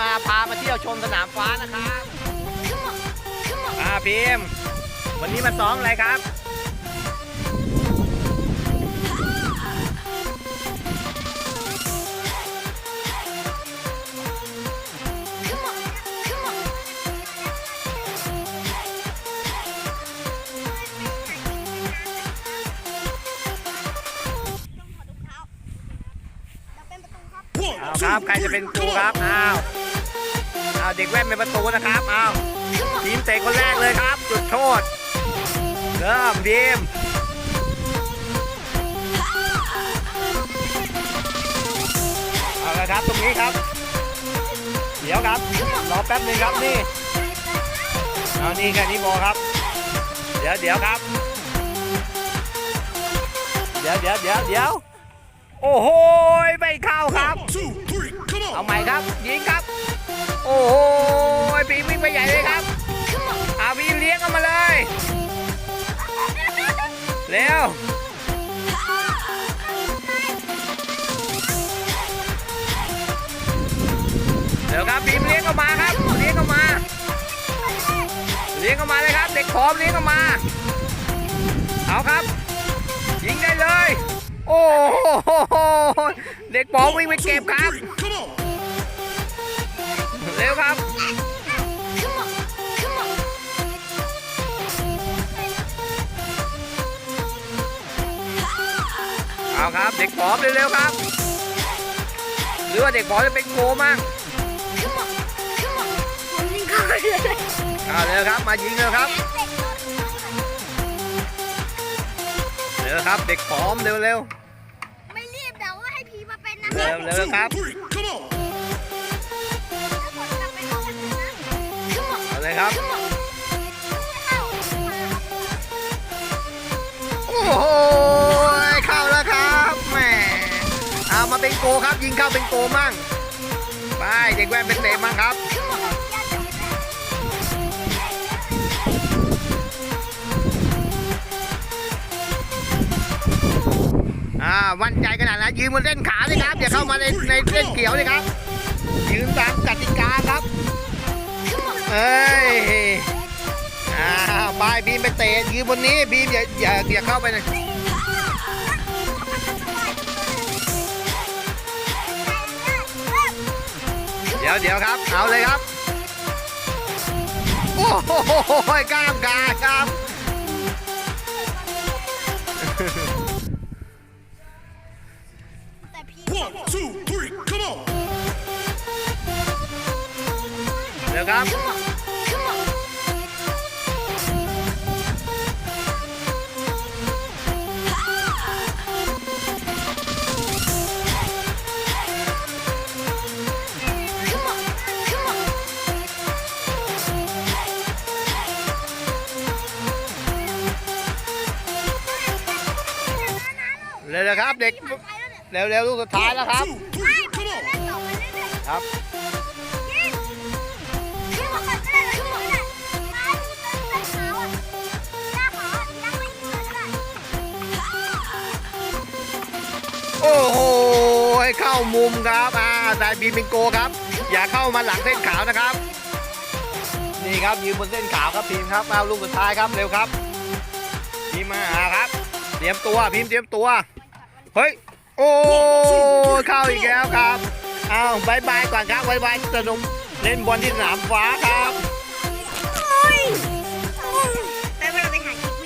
มาพามาเที่ยวชมสนามฟ้านะครับอ่าพิมพ์วันนี้มาซ้อมอะไรครับ เอาครับ ใครจะเป็นครูครับ อ้าว เอาเด็กแว่นเป็นประตูนะครับเอาทีมเตะคนแรกเลยครับ จุดโทษเริ่มทีมเอาละครับตรงนี้ครับเดี๋ยวครับรอแป๊บหนึงครับนี่เอานี่แค่นี้พอครับ เดี๋ยวเดี๋ยวครับ เดี๋ยวเดี๋ยวเดี๋ยวเดี๋ยวโอ้โหไม่เข้าครับ two, three, come on. เอาใหม่ครับยิงครับ โอ้โหปีวิ่งไปใหญ่เลยครับอาวีเลี้ยงเข้ามาเลยเร็วเดี๋ยวครับบีมเลี้ยงเข้ามาครับ เลี้ยงเข้ามา เลี้ยงเข้ามาเลยครับ เด็กพร้อมเลี้ยงเข้ามา เอาครับ ยิงได้เลย โอ้โห เด็กพร้อมวิ่งไปเก็บครับ Come on. เร็วครับ เอาครับ เด็กผอมเร็วๆครับ หรือว่าเด็กผอมจะเป็นโกมั่งเอาเร็วครับ มายิงเร็วครับ เร็วครับ เด็กผอมเร็วไม่รีบแต่ว่าให้พีมาเป็นนะเร็ว One, เร็ว two, ครับ อาเลยครับ โอ้โห เข้าแล้วครับแหมเอามาเป็นโกครับ ยิงเข้าเป็นโกมั่ง ไปเด็กแว่นเป็นเตะมั่งครับอ่ามั่นใจขนาดนั้นยืนบนเส้นขาวเลยครับอย่าเข้ามาในในเส้นเขียวเลยครับยืนตามกติกาครับ เอ้ยอ่าบายบีมไปเตะยืนบนนี้บีมอย่าอย่าอย่าเข้าไปนะเดี๋ยวเดี๋ยวครับเอาเลยครับ โอ้โหกล้ามกาครับแต่พี One, two, three, come on. เดี๋ยวครับเร็วๆครับเด็กเร็วๆลูกสุดท้ายแล้วครับ Two, three, come on. ครับ โอ้โหให้เข้ามุมครับอ่าแต่บีมเป็นโกครับ อย่าเข้ามาหลังเส้นขาวนะครับ นี่ครับยืนบนเส้นขาวครับพิมครับเอาลูกสุดท้ายครับเร็วครับพิมมาอ่าครับ เตรียมตัวพิมพ์เตรียมตัวเฮ้ยโอ้เข้าอีกแล้วครับเอาบายบายก่อนครับบายบายสนุกเล่นบอลที่สนามฟ้าครับ